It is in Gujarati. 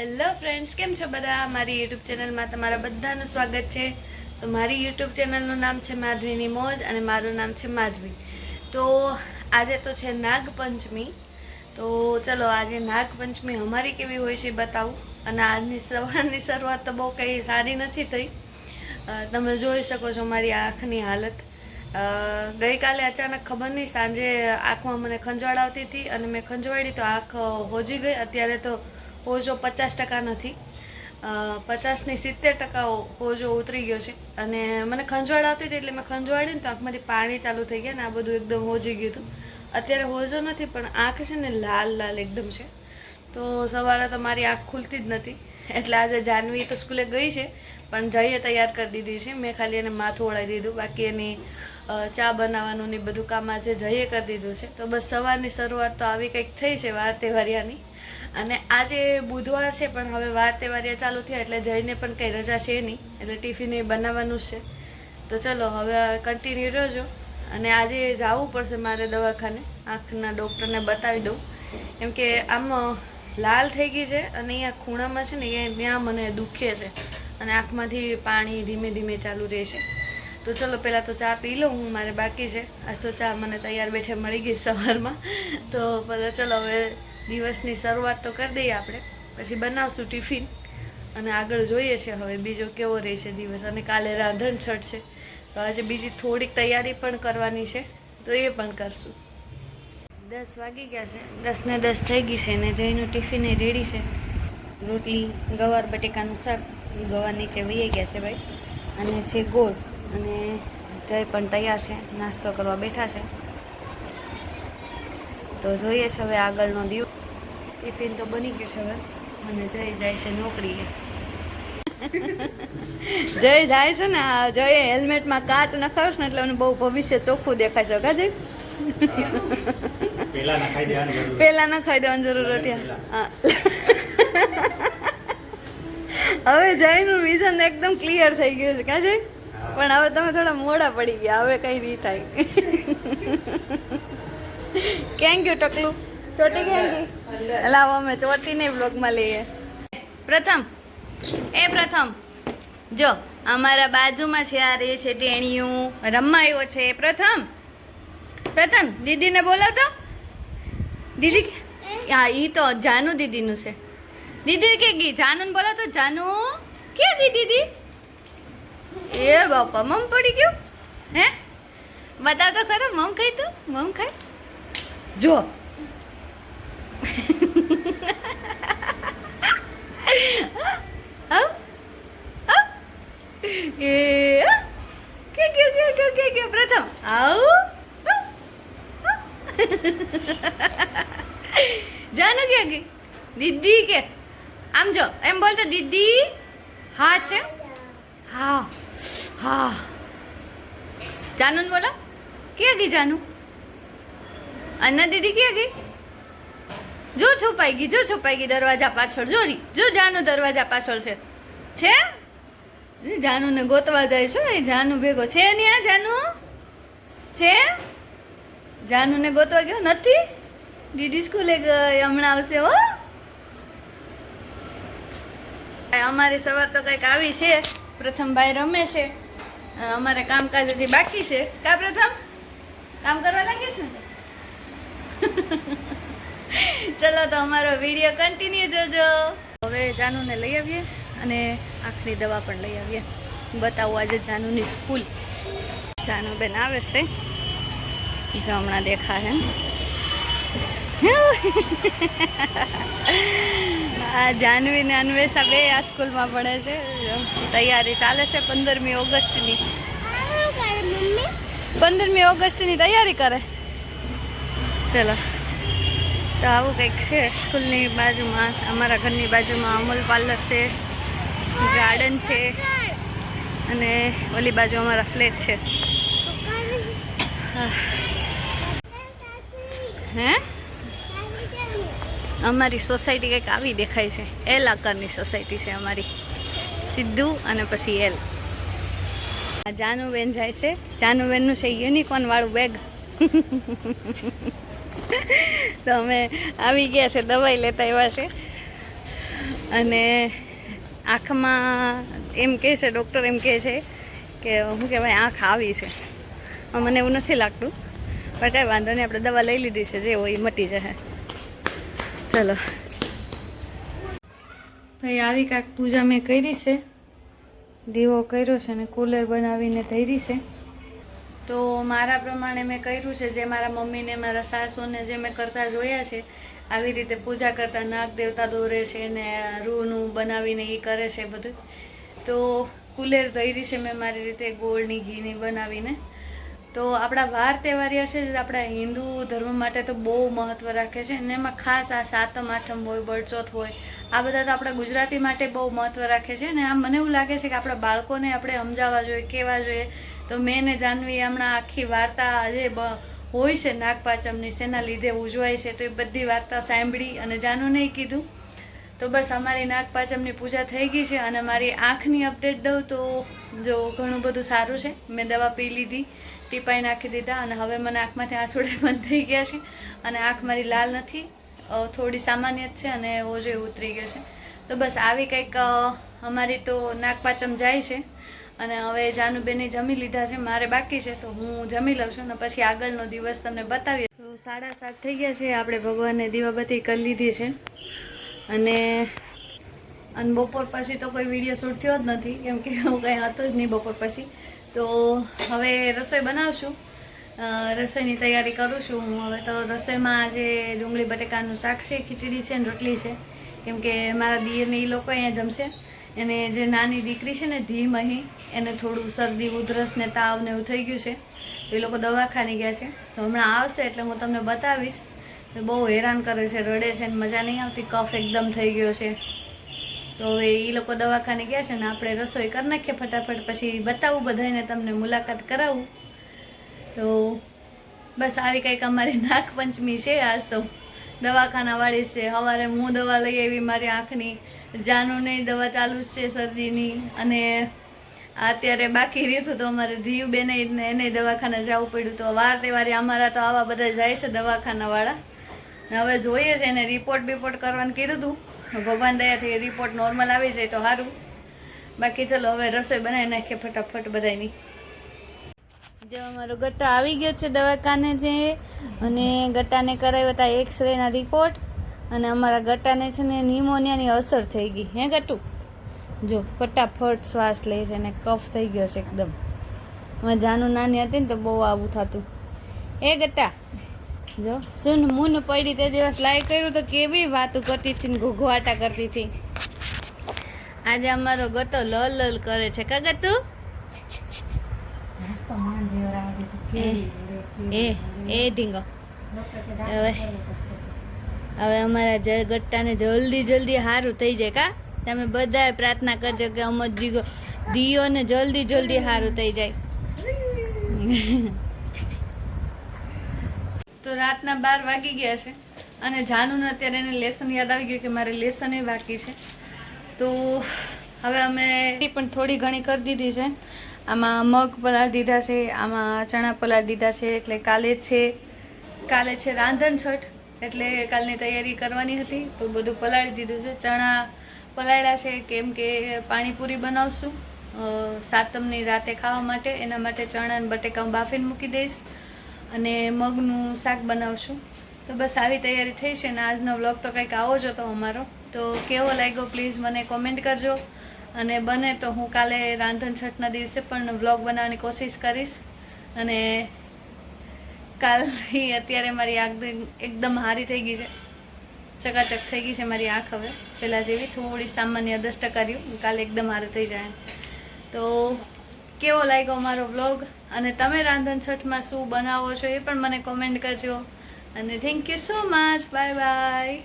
હેલો ફ્રેન્ડ્સ કેમ છો બધા? મારી યુટ્યુબ ચેનલમાં તમારા બધાનું સ્વાગત છે. તો મારી યુટ્યુબ ચેનલનું નામ છે માધવીની મોજ અને મારું નામ છે માધવી. તો આજે તો છે નાગપંચમી. તો ચલો, આજે નાગપંચમી અમારી કેવી હોય છે બતાવું. અને આજની સવારની શરૂઆત તો બહુ કંઈ સારી નથી થઈ. તમે જોઈ શકો છો મારી આંખની હાલત. ગઈકાલે અચાનક ખબર નહીં, સાંજે આંખમાં મને ખંજવાળ આવતી હતી અને મેં ખંજવાળી તો આંખ હોજી ગઈ. અત્યારે તો હોજો પચાસ ટકા નથી. પચાસની સિત્તેર ટકા હોજો ઉતરી ગયો છે. અને મને ખંજવાળ આવતી હતી એટલે મેં ખંજવાળીને તો આંખમાંથી પાણી ચાલુ થઈ ગયા ને આ બધું એકદમ હોજી ગયું હતું. અત્યારે હોજો નથી, પણ આંખ છે ને લાલ લાલ એકદમ છે. તો સવારે તો મારી આંખ ખુલતી જ નથી. એટલે આજે જાનવી તો સ્કૂલે ગઈ છે, પણ જઈએ તૈયાર કરી દીધી છે. મેં ખાલી એને માથું ઓળાવી દીધું. બાકી એની ચા બનાવવાનું ને બધું કામ આજે જઈએ કરી દીધું છે. તો બસ સવારની શરૂઆત તો આવી કંઈક થઈ છે વાર તહેવારિયાની અને આજે બુધવાર છે, પણ હવે વાર તહેવારિયા ચાલુ થયા, એટલે જઈને પણ કંઈ રજા છે નહીં. એટલે ટિફિન એ બનાવવાનું છે. તો ચલો, હવે કન્ટિન્યુ રહેજો. અને આજે જવું પડશે મારે દવાખાને. આંખના ડૉક્ટરને બતાવી દઉં. કેમ કે આમ લાલ થઈ ગઈ છે અને અહીંયા ખૂણામાં છે ને ત્યાં મને દુખે છે. અને આંખમાંથી પાણી ધીમે ધીમે ચાલુ રહેશે તો ચલો, પહેલાં તો ચા પી લઉં, હું, મારે બાકી છે. આજ તો ચા મને તૈયાર બેઠે મળી ગઈ સવારમાં. તો પહેલાં ચલો, હવે દિવસની શરૂઆત તો કરી દઈએ આપણે. પછી બનાવશું ટિફિન. અને આગળ જોઈએ છે હવે બીજો કેવો રહેશે દિવસ. અને કાલે રાંધણ છઠ છે. તો આજે બીજી થોડીક તૈયારી પણ કરવાની છે. તો એ પણ કરશું. દસ વાગી ગયા છે. દસ ને દસ થઈ ગઈ છે ને જઈનું ટિફિન એ રેડી છે. રોટલી, ગવાર, બટેકાનું શાક, ગવાર નીચે વહી ગયા છે ભાઈ. અને છે ગોળ. અને જય પણ તૈયાર છે. નાસ્તો કરવા બેઠા છે. તો જોઈએ છે હવે આગળનો દિવસ. ટિફિન તો બની ગયું છે હવે. અને જય જાય છે નોકરીએ. જય જાય છે ને આ જય હેલ્મેટમાં કાચ નખાવ્યો છે ને એટલે બહુ ભવિષ્ય ચોખ્ખું દેખાય છે કાજે પેલા નખાઈ દેવાની જરૂર પેલા નખાઈ દેવાની જરૂર હતી હવે જયનું વિઝન એકદમ ક્લિયર થઈ ગયું છે કાજે પણ હવે તમે થોડા મોડા પડી ગયા હવે કઈ નહીં થાય. કેમ ગયું ટકલું? ચોટી ગઈ લાવો, અમે ચોટીને બ્લોગમાં લઈએ. પ્રથમ, એ પ્રથમ, જો, અમારા બાજુમાં છે, આ રે છે ટેણીયું રમવા આવ્યો છે. પ્રથમ પ્રથમ, દીદીને બોલો તો દીદી હા, ઈ તો જાનુ દીદીનું છે. દીદી કે ગઈ જાનુને બોલો તો જાનુ ગઈ દીદી? એ બાપા, મમ પડી ગયું. હે? બતાવ તો ખરો, મમ ખાઈ તું? મમ ખાઈ જો કે કે કે કે કે કે પ્રથમ આવ જાનુ ક્યાં ગઈ દીદી કે આમ જો એમ બોલ તો દીદી હા છે હા હા જાનુ બોલો ક્યાં ગઈ જાનુ? અન્ના દીદી ક્યાં ગઈ? જો છુપાઈ ગઈ, જો છુપાઈ ગઈ, દરવાજા પાછળ, જો રી, જો જાનુ દરવાજા પાછળ છે. છે? જાનુ ને ગોતવા જાય છો, એ જાનુ ભેગો. છે ને આ જાનુ? છે? જાનુ ને ગોતવા ગયો? નથી? દીદી સ્કૂલે ગઈ, હમણાં આવશે, હો? અમારી સવાર તો કંઈક આવી છે. પ્રથમ ભાઈ રમે છે. અમારે કામકાજ હજી બાકી છે. કા પ્રથમ? કામ કરવા લાગીશ ને? ચલો તો અમારો વીડિયો કન્ટિન્યુ જોજો. હવે જાનુને લઈ આવીએ અને આંખની દવા પણ લઈ આવીએ. બતાવું આજે જાનુની સ્કૂલ. જાનુ બેન આવે છે. જો હમણાં દેખાશે. આ જાનવી ને અન્વેષા બે આ સ્કૂલમાં ભણે છે. તૈયારી ચાલે છે પંદરમી ઓગસ્ટની. પંદરમી ઓગસ્ટની તૈયારી કરે. ચલો. તો આવું કંઈક છે. સ્કૂલની બાજુમાં, અમારા ઘરની બાજુમાં અમૂલ પાર્લર છે, ગાર્ડન છે, અને ઓલી બાજુ અમારા ફ્લેટ છે. હે. અમારી સોસાયટી કંઈક આવી દેખાય છે. એલ આકારની સોસાયટી છે અમારી. સીધું અને પછી એલ આ જાનુબેન જાય છે. જાનુબેનનું છે યુનિકોર્ન વાળું બેગ તો અમે આવી ગયા છે, દવાઈ લેતા આવ્યા છે. અને આંખમાં એમ કહે છે ડૉક્ટર એમ કહે છે કે શું કહેવાય આંખ આવી છે. મને એવું નથી લાગતું. પણ કાંઈ વાંધો નહીં, આપણે દવા લઈ લીધી છે, જે હોય એ મટી જશે. ચલો. ભાઈ, આવી કાંઈક પૂજા મેં કરી છે. દીવો કર્યો છે અને કુલર બનાવીને ધરી છે. તો મારા પ્રમાણે મેં કર્યું છે, જે મારા મમ્મીને મારા સાસુને જે મેં કરતા જોયા છે, આવી રીતે પૂજા કરતા નાગ દેવતા દોરે છે ને રૂનું બનાવીને એ કરે છે બધું. તો કુલેર ધૈરી છે મેં મારી રીતે ગોળની, ઘીની બનાવીને. તો આપણા વાર તહેવારિયા છે, જે આપણા હિન્દુ ધર્મ માટે તો બહુ મહત્ત્વ રાખે છે અને એમાં ખાસ આ સાતમ, આઠમ હોય બળચોથ હોય, આ બધા તો આપણા ગુજરાતી માટે બહુ મહત્ત્વ રાખે છે અને આમ મને એવું લાગે છે કે આપણા બાળકોને આપણે સમજાવવા જોઈએ, કહેવા જોઈએ તો મેં ને જાનવી હમણાં આખી વાર્તા આજે હોય છે નાગપાંચમની, શેના લીધે ઉજવાય છે તો એ બધી વાર્તા સાંભળી અને જાનુને કીધું. તો બસ અમારી નાગપાંચમની પૂજા થઈ ગઈ છે અને મારી આંખની અપડેટ દઉં તો જો ઘણું બધું સારું છે. મેં દવા પી લીધી, ટીપાઈ નાખી દીધા અને હવે મને આંખમાંથી આંસુડે બંધ થઈ ગયા છે અને આંખ મારી લાલ નથી થોડી સામાન્ય જ છે અને ઓજો ઉતરી ગયો છે. તો બસ આવી કંઈક અમારી તો નાગપાંચમ જાય છે. અને હવે જાનુબેને જમી લીધા છે, મારે બાકી છે, તો હું જમી લઉં છું અને પછી આગળનો દિવસ તમને બતાવીએ. તો સાડા સાત થઈ ગયા છે, આપણે ભગવાનને દીવાબત્તી કરી લીધી છે. અને અને બપોર પછી તો કોઈ વીડિયો શૂટ થયો જ નથી, કેમ કે હું કંઈ હતો જ નહીં બપોર પછી. તો હવે રસોઈ બનાવશું. રસોઈની તૈયારી કરું છું હું. હવે તો રસોઈમાં આજે ડુંગળી, બટેકાનું શાક છે, ખીચડી છે ને રોટલી છે. કેમ કે મારા દિયરને એ લોકો અહીંયા જમશે. એને જે નાની દીકરી છે ને, ધીમ અહીં, એને થોડું શરદી, ઉધરસ ને તાવ ને એવું થઈ ગયું છે. એ લોકો દવાખાને ગયા છે. તો હમણાં આવશે એટલે હું તમને બતાવીશ. બહુ હેરાન કરે છે, રડે છે, ને મજા નહીં આવતી, કફ એકદમ થઈ ગયો છે. તો હવે એ લોકો દવાખાને ગયા છે ને, આપણે રસોઈ કરી નાખીએ ફટાફટ, પછી બતાવું બધાને તમને મુલાકાત કરાવું. તો બસ આવી કંઈક અમારી નાગપંચમી છે આજ તો. દવાખાનાવાળી છે, સવારે હું દવા લઈ આવી, મારી આંખની. જાનુને દવા ચાલુ છે શરદીની. અને અત્યારે બાકી રહ્યું તો અમારે ધીયુ બેને એને દવાખાને જવું પડ્યું. તો વાર તહેવારે અમારા તો આવા બધા જાય છે દવાખાનાવાળા. હવે જોઈએ છે એને રિપોર્ટ બિપોર્ટ કરવાનું કીધું હતું ભગવાન દયાથી રિપોર્ટ નોર્મલ આવી જાય તો સારું બાકી ચલો હવે રસોઈ બનાવી નાખીએ ફટાફટ બધાની જો અમારો ગટ્ટા આવી ગયો છે દવાખાને જે. અને ગટ્ટાને કરાવ્યા હતા એક્સરેના રિપોર્ટ અને અમારા ગટ્ટાને છે ને નિમોનિયાની અસર થઈ ગઈ. હે ગટુ? જો ફટાફટ શ્વાસ લે છે અને કફ થઈ ગયો છે એકદમ. અમે જાનું નાની હતી ને તો બહુ આવું થતું. એ ગટ્ટા જો સુન મૂન પડી તે દિવસ લાઈ કર્યું તો કેવી વાતો કરતી હતી ને ઘોઘવાટા કરતી હતી. આજે અમારો ગતો લલ લલ કરે છે કા ગતું એ એ ઢીંગો. હવે. હવે અમારા ગટ્ટાને જલ્દી જલ્દી સારું થઈ જાય કા? તમે બધાએ પ્રાર્થના કરજો કે અમર જીગો દિયોને જલ્દી જલ્દી સારું થઈ જાય. તો રાતના બાર વાગી ગયા છે અને જાનુને અત્યારે એને લેસન યાદ આવી ગયું કે મારે લેસન એ બાકી છે. તો હવે અમે પણ થોડી ઘણી કરી દીધી છે. આમાં મગ પલાળ દીધા છે, આમાં ચણા પલાળ દીધા છે, એટલે કાલે છે કાલે છે રાંધણ છઠ એટલે કાલની તૈયારી કરવાની હતી, તો બધું પલાળી દીધું છે. ચણા પલાળ્યા છે, કેમ કે પાણીપુરી બનાવશું. સાતમની રાતે ખાવા માટે, એના માટે ચણા બટેકા હું બાફીને મૂકી દઈશ અને મગનું શાક બનાવશું. તો બસ આવી તૈયારી થઈ છે અને આજનો વ્લોગ તો કંઈક આવો જ હતો અમારો. તો કેવો લાગ્યો પ્લીઝ મને કોમેન્ટ કરજો. અને બને તો હું કાલે રાંધણ છઠના દિવસે પણ વ્લોગ બનાવવાની કોશિશ કરીશ. અને કાલથી અત્યારે મારી આંખ એકદમ હારી થઈ ગઈ છે. ચકાચક થઈ ગઈ છે મારી આંખ હવે પહેલાં જેવી, થોડી સામાન્ય દસ ટકા રહ્યું કાલે એકદમ હારું થઈ જાય. તો કેવો લાગ્યો મારો વ્લોગ અને તમે રાંધણ છઠમાં શું બનાવો છો એ પણ મને કોમેન્ટ કરજો. અને thank you so much bye bye